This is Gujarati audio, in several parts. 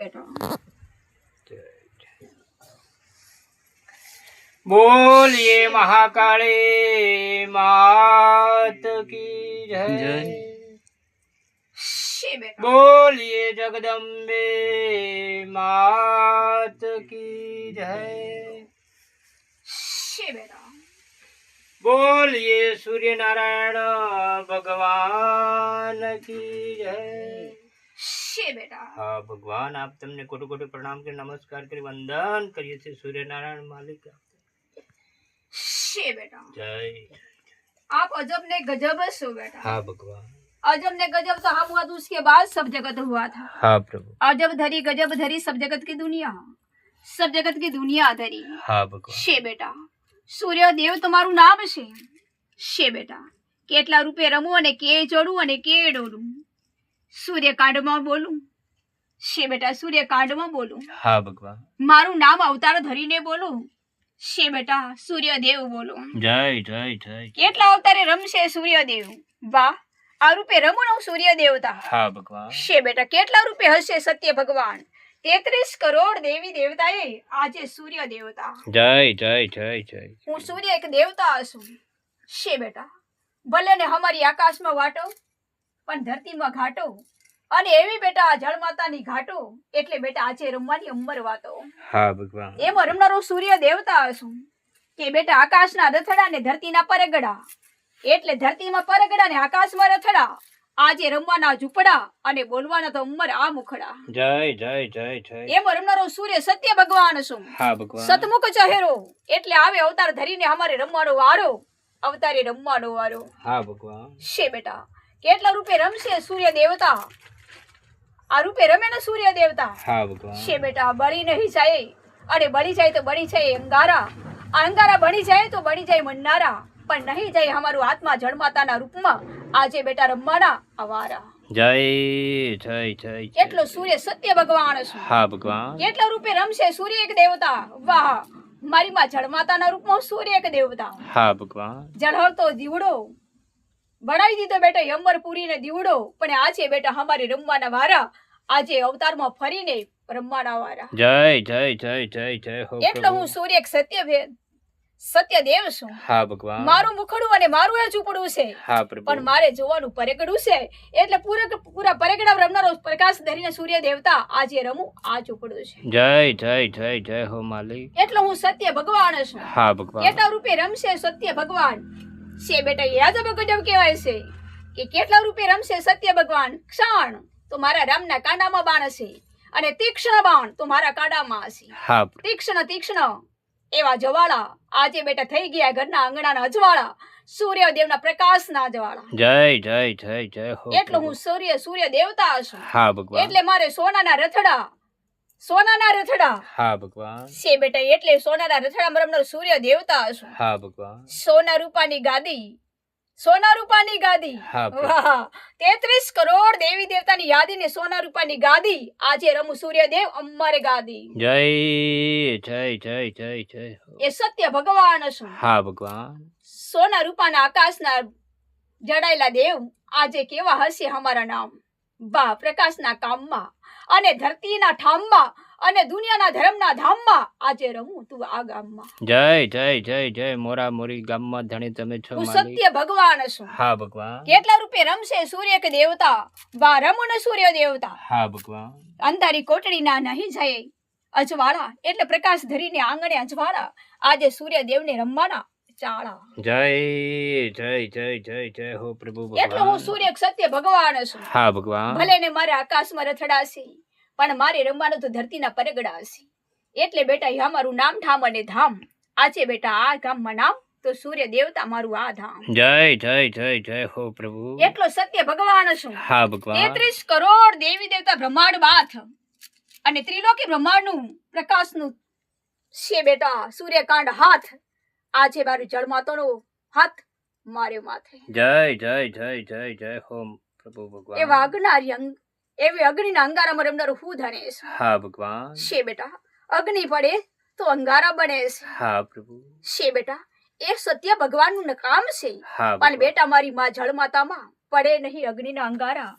બેટા બોલીએ મહાકાળી માત કી જય જય. શી બેટા બોલીએ જગદંબે માત કી જય શી બેટા બોલીએ સૂર્યનારાયણ ભગવાન કી જય શી બેટા હા ભગવાન આપ તમને કોટો કોટો પ્રણામ કરી નમસ્કાર કરી વંદન કરીએ છીએ સૂર્યનારાયણ માલિક શી બેટા જય आप अजब ने गजब सो बेटा હા ભગવાન अजब ने गजब तो हम हुआ तो उसके बाद सब जगत हुआ था હા પ્રભુ अजब धरी गजब धरी सब जगत की दुनिया सब जगत की दुनिया धरी હા ભગવાન શे બેટા સૂર્યદેવ તમારું નામ છે શે બેટા કેટલા રૂપે રમવું અને કે ચડવું અને કે ડોલું સૂર્યકાંડમાં બોલું? શે બેટા સૂર્યકાંડમાં બોલું? હા ભગવાન. મારું નામ અવતાર ધરીને બોલું? શે બેટા સૂર્યદેવ બોલું. જય જય જય. કેટલા અવતારે રમશે સૂર્યદેવ? વાહ આ રૂપે રમણું સૂર્ય દેવતા હા ભગવાન. શે બેટા કેટલા રૂપે હશે સત્ય ભગવાન? તેત્રીસ કરોડ દેવી દેવતાએ આજે સૂર્ય દેવતા જય જય જય જય. હું સૂર્ય એક દેવતા છું છે બેટા ભલે ને અમારી આકાશમાં વાટો પણ ધરતીમાં ઘાટો અને એવી બેટા જળ માતાની ઘાટો. એટલે બેટા આજે રમવાની અંબર વાતો. હા ભગવાન. એમાં રમનારો સૂર્ય દેવતા છું કે બેટા આકાશના રથડા ને ધરતીના પરગડા. એટલે ધરતીમાં પરગડા ને આકાશમાં રથડા. આજે રમવાના ઝૂંપડા અને બોલવાના તો ઉંમર આ મુખડા. જય જય જય જય. એમાં રમનારો સૂર્ય સત્ય ભગવાન શું હા ભગવાન. સતમુખ ચહેરો. એટલે આવે અવતાર ધરીને અમારે રમવાનો વારો. અવતારે રમવાનો વારો. હા ભગવાન. છે બેટા કેટલા રૂપે રમશે સૂર્ય દેવતા? આ રૂપે રમે ને સૂર્ય દેવતા? હા ભગવાન. છે બેટા બળી નહીં જાય. અને બળી જાય તો બળી જાય અંગારા. અંગારા બળી જાય તો બળી જાય મન્નારા. પણ નહીં જાય અમારું આત્મા જળમાતાના રૂપમાં. આજે બેટા રમવાના અવારા જય જય જય જય. સૂર્ય સત્ય ભગવાન છે. હા ભગવાન. કેટલા રૂપે રમશે સૂર્ય એક દેવતા? વાહ મારી માં જળમાતાના રૂપમાં સૂર્ય એક દેવતા. હા ભગવાન. જળહળતો બનાવી દીધો બેટા યમરપુરીને દીવડો. પણ આજે બેટા અમારે રમવાના વારા. આજે અવતારમાં ફરીને રમવાના વારા. જય જય જય જય જય હો એટલે હું સૂર્ય એક સત્ય ભેદ સત્ય દેવ છું. હા ભગવાન. મારું મુખડું અને મારું એ ઝૂંપડું છે. હા પ્રભુ. પણ મારે જોવાનું પરેગડું છે. એટલે પૂરા પૂરા પરેગડા રમનારો પ્રકાશ ધરીને સૂર્ય દેવતા આજે રમું આ ઝૂંપડું છે. જય જય જય જય હો માલિક એટલે હું સત્ય ભગવાન છું. હા ભગવાન. કેટલા રૂપે રમશે સત્ય ભગવાન. છે બેટા યાદ ગજબ કહેવાય છે કે કેટલા રૂપે રમશે સત્ય ભગવાન? ક્ષણ. તો મારા રામના કાંડામાં બાણ હશે અને તીક્ષ્ણ બાણ તો મારા કાંડામાં હશે. તીક્ષ્ણ તીક્ષ્ણ. એવા જવાળા. આજે બેટા થઈ ગયા ઘરના આંગણાના અજવાળા. સૂર્યદેવના પ્રકાશના જવાળા જય જય જય જય હો એટલે હું સૂર્ય સૂર્ય દેવતા છું હા ભગવાન. એટલે મારે સોનાના રથડા સોનાના રથડા? હા ભગવાન. છે બેટા એટલે સોનાના રથડા રમનાર સૂર્ય દેવતા છું હા ભગવાન. સોના રૂપાની ગાદી. સોના રૂપાની ગાદી. હા વાહ તેત્રીસ કરોડ દેવી દેવતાની યાદી ને સોના રૂપાની ગાદી. આજે રમુ સૂર્યદેવ અમારે ગાદી. જય જય જય જય જય. એ સત્ય ભગવાન હશે. હા ભગવાન. સોના રૂપાના આકાશના જડાયેલા દેવ આજે કેવા હશે અમારા નામ? બા પ્રકાશના કામમાં. અને ધરતીના ઠામમાં અને દુનિયાના ધર્મના ધામમાં આજે રમું તું આ ગામમાં. જય જય જય જય મોરા મોરી ગામમાં ધણી તમે છો સત્ય ભગવાન છું. હા ભગવાન. કેટલા રૂપે રમશે સૂર્ય કે દેવતા? વા રમું ને સૂર્ય દેવતા? હા ભગવાન. અંધારી કોટડીના નહીં જાય. અજવાળા એટલે પ્રકાશ ધરીને આંગણે અજવાળા. આજે સૂર્ય દેવને રમવાના ચાળા. જય જય જય જય જય હો પ્રભુ એટલે હું સૂર્ય સત્ય ભગવાન છું. હા ભગવાન. ભલે ને મારે આકાશમાં રથડાશે પણ મારે રમવાનું તો ધરતીના પરગડા હશે. એટલે બેટા આ મારું નામ ઠામ અને ધામ. આજે બેટા આ ગામમાં નામ તો સૂર્ય દેવતા મારું આ ધામ. જય જય જય જય હો પ્રભુ. એટલો સત્ય ભગવાન છું. હા ભગવાન. તેત્રીસ કરોડ દેવી દેવતા બ્રહ્માંડ બાથ. અને ત્રિલોકી બ્રહ્માંડનું પ્રકાશનું છે બેટા સૂર્યકાંડ હાથ. આજે મારી જળમાતાનો હાથ મારે માથે. જય જય જય જય જય હોમ પ્રભુ ભગવાન. એવા અગ્નારી અંગ એવી અગ્નિના અંગારામાં રમનારું હું ધને હા ભગવાન. છે બેટા અગ્નિ પડે તો અંગારા બને છે. હા પ્રભુ. છે બેટા એ સત્ય ભગવાનનું કામ છે. પણ બેટા મારી માં જળમાતામાં પડે નહીં અગ્નિના અંગારા.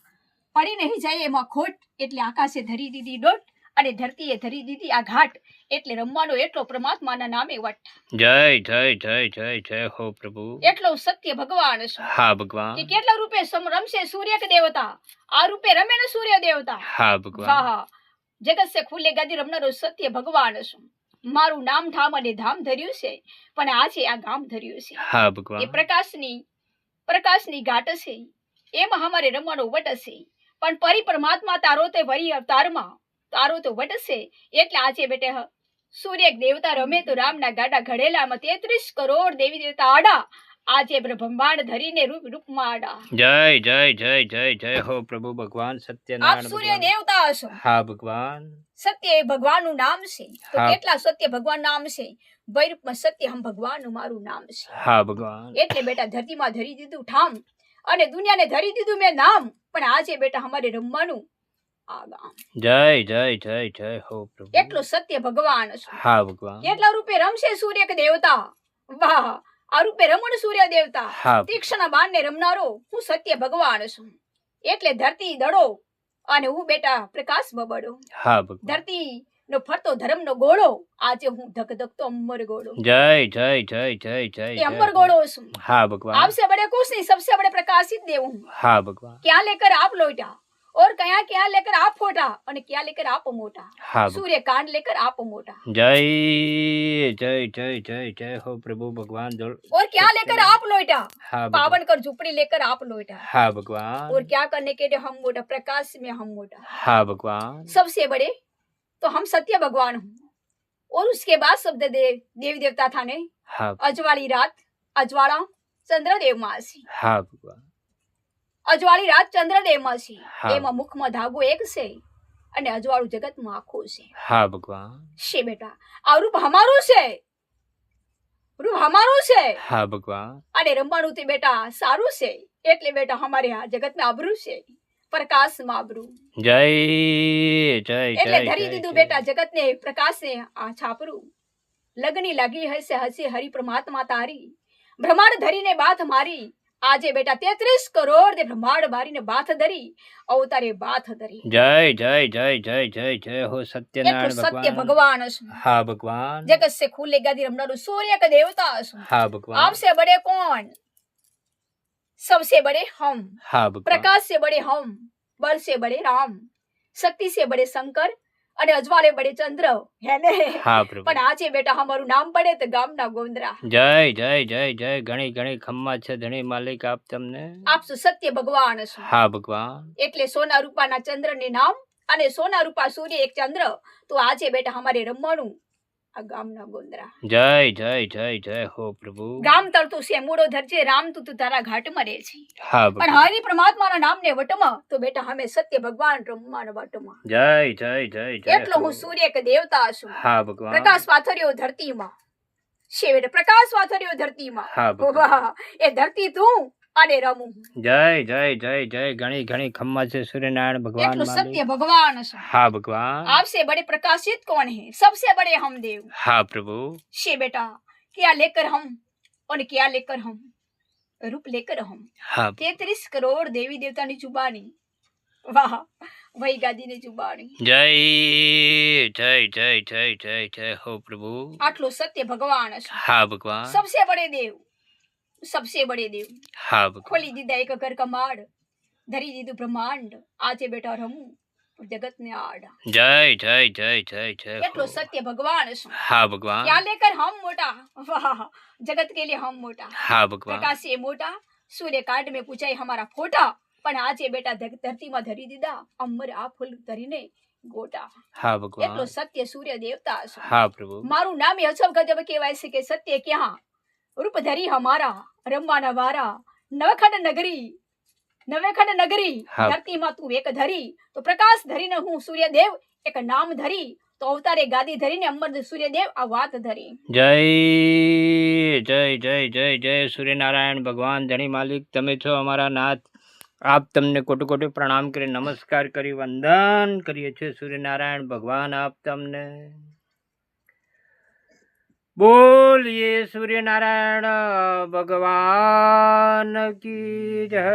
પડી નહીં જાય એમાં ખોટ એટલે આકાશે ધરી દીધી દોટ. અને ધરતીએ ધરી દીધી આ ઘાટ એટલે રમવાનો એટલો પરમાત્માના નામે વટ. જય જય જય જય જય હો પ્રભુ. એટલો સત્ય ભગવાન હા ભગવાન. કે કેટલા રૂપે રમશે સૂર્ય કે દેવતા? આ રૂપે રમે ને સૂર્ય દેવતા? હા ભગવાન. હા. જગત સે ખુલ્લે ગાદી રમનારો સત્ય ભગવાન છું. મારું નામ ઠામ અને ધામ ધર્યું છે પણ આજે આ ગામ ધર્યું છે. હા એ ભગવાન પ્રકાશની પ્રકાશની ઘાટ છે. એમાં અમારે રમવાનો વટ છે. પણ પરી પરમાત્મા તારો તે વરી અવતારમાં તારો તો વટશે. એટલે આજે બેટે સૂર્ય દેવતા રમે તો રામના ગાડા ઘડેલામાં તેત્રીસ કરોડ દેવી દેવતા આડા. આજે બ્રહ્માંડ ધરીને રૂપ રૂપમાં આડા. જય જય જય જય જય હો પ્રભુ ભગવાન આપ સૂર્ય દેવતા હશો. હા ભગવાન. સત્ય એ ભગવાનનું નામ છે. તો કેટલા સત્ય ભગવાન નામ છે? વૈરૂપમાં સત્ય હમ ભગવાનનું મારું નામ છે. હા ભગવાન. એટલે બેટા ધરતીમાં ધરી દીધું ઠામ. અને દુનિયાને ધરી દીધું મેં નામ. પણ આજે બેટા અમારે રમવાનું એટલે ધરતી દડો અને હું બેટા પ્રકાશ બબડો. ધરતી નો ફરતો ધર્મ નો ગોળો આજે હું ધકધકતો અમર ગોળો. જય જય જય જય જય અમર ગોળો છું. હા ભગવાન. આપસે બડે કુશ નહીં સબસે બડે પ્રકાશિત દેવું. હા ભગવાન. ક્યાં લેકર આપ લોટા और क्या क्या लेकर आप फोटा और क्या लेकर आप मोटा? हाँ सूर्यकांड लेकर आप मोटा। जय जय जय जय जय हो प्रभु भगवान और क्या लेकर आप लोटा? हाँ पावन कर झुपड़ी लेकर आप लोटा। हाँ भगवान। और क्या करने के लिए हम मोटा? प्रकाश में हम मोटा। हाँ भगवान। सबसे बड़े तो हम सत्य भगवान हूँ। और उसके बाद शब्द देव देवी देवता था ने हाँ। अजवाली रात अजवाड़ा चंद्रदेव मासी। हाँ भगवान। અજવાળી રાત ચંદ્રમાં છે. એમાં મુખમાં ધાગો એક છે અને અજવાળું જગતમાં આખું છે. હા ભગવાન. છે બેટા. આ રૂપ અમારું છે. રૂપ અમારું છે. હા ભગવાન. અને રમવાનું તે બેટા સારું છે. એટલે બેટા અમારે આ જગતમાં આબરૂ છે. પ્રકાશમાં આબરૂ. જય જય એટલે ધરી દીધું. બેટા જગતને પ્રકાશને આ છાપરું. લગની લાગી હશે હશે હરિ પરમાત્મા તારી. ભ્રમાડ ધરીને બાથ મારી. આજે બેટા તેત્રીસ કરોડ દે બ્રહ્માંડ મારીને બાથ ધરી અવતારે બાથ ધરી જય જય જય જય જય જય હો એટલું સત્યનારાયણ સત્ય ભગવાન ભગવાન છું હા ભગવાન जगत से खुले गदी रमनारू सूर्य का देवता છું હા ભગવાન आपसे बड़े कौन सबसे बड़े हम હા ભગવાન प्रकाश से बड़े हम बल से बड़े राम शक्ति से बड़े शंकर અને અજવાળે બડે ચંદ્ર હે ને? પણ આજે બેટા અમારું નામ પડે તો ગામના ગોંદરા. જય જય જય જય ઘણી ઘણી ખમ્મા છે ધણી માલિક આપ તમને. આપ શું સત્ય ભગવાન છો. હા ભગવાન. એટલે સોના રૂપાના ચંદ્ર ને નામ અને સોના રૂપા સૂર્ય એક ચંદ્ર. તો આજે બેટા અમારે રમવાનું આ ગામના ગોંદરા. જય જય જય જય હો પ્રભુ. ગામ તરતું છે મૂળો ધરજે રામ તું તું તારા ઘાટમાં રહે છે. પણ હરિ પરમાત્માના નામને વટમાં તો બેટા અમે સત્ય ભગવાન રમવાના વટમાં. જય જય જય જય એટલો હું સૂર્ય કે દેવતા છું. હા ભગવાન. પ્રકાશ પાથર્યો ધરતીમાં. માં પ્રકાશ પાથર્યો ધરતીમાં. હા એ ધરતી તું. અને રમું જય જય જય જય ઘણી ઘણી ખમ્મા છે સૂર્યનારાયણ ભગવાન એટલું માલિક. સત્ય ભગવાન છે હા ભગવાન आपसे बड़े प्रकाशित कौन है सबसे बड़े हम देव હા પ્રભુ शे बेटा क्या लेकर हम और क्या लेकर हम रूप लेकर हम હા तेतरीस करोड़ देवी देवता ની जुबानी વાહ વહી ગાદી ની जुबानी જય જય જય જય જય જય હો પ્રભુ આટલો સત્ય ભગવાન છે હા ભગવાન सबसे बड़े देव सबसे बड़े देव હા ભગવાન ખોલી દીધા એક ઘર કમાડ ધરી દીધું બ્રહ્માંડ આજે બેટા રમું જગત ને આડ જય જય જય જય જય એટલો હો. સત્ય ભગવાન છે હા ભગવાન क्या लेकर हम मोटा वाह जगत के लिए हम मोटा હા ભગવાન प्रकाश से मोटा सूर्य कांड में पूछाई हमारा फोटा પણ આજે બેટા ધ- ધરતીમાં ધરી દીધા અમર આ ફૂલ ધરીને ગોટા હા એટલો ભગવાન સત્ય સૂર્ય દેવતા છે હા પ્રભુ મારું નામ એ અજબ ગજબ કહેવાય છે કે સત્ય ક્યાં રૂપ ધરી હમારા રમવાના વારા નવખંડ નગરી નવેખંડ નગરી ધરતીમાં તું એક ધરી તો પ્રકાશ ધરીને હું સૂર્યદેવ એક નામ ધરી તો અવતારે ગાદી ધરીને અમર સૂર્યદેવ આ વાત ધરી જય જય જય જય જય સૂર્યનારાયણ ભગવાન ધણી માલિક તમે છો અમારા નાથ. આપ તમને કોટી કોટી પ્રણામ કરી નમસ્કાર કરી વંદન કરીએ છીએ સૂર્યનારાયણ ભગવાન આપ તમને. બોલીએ સૂર્યનારાયણ ભગવાન કી જય?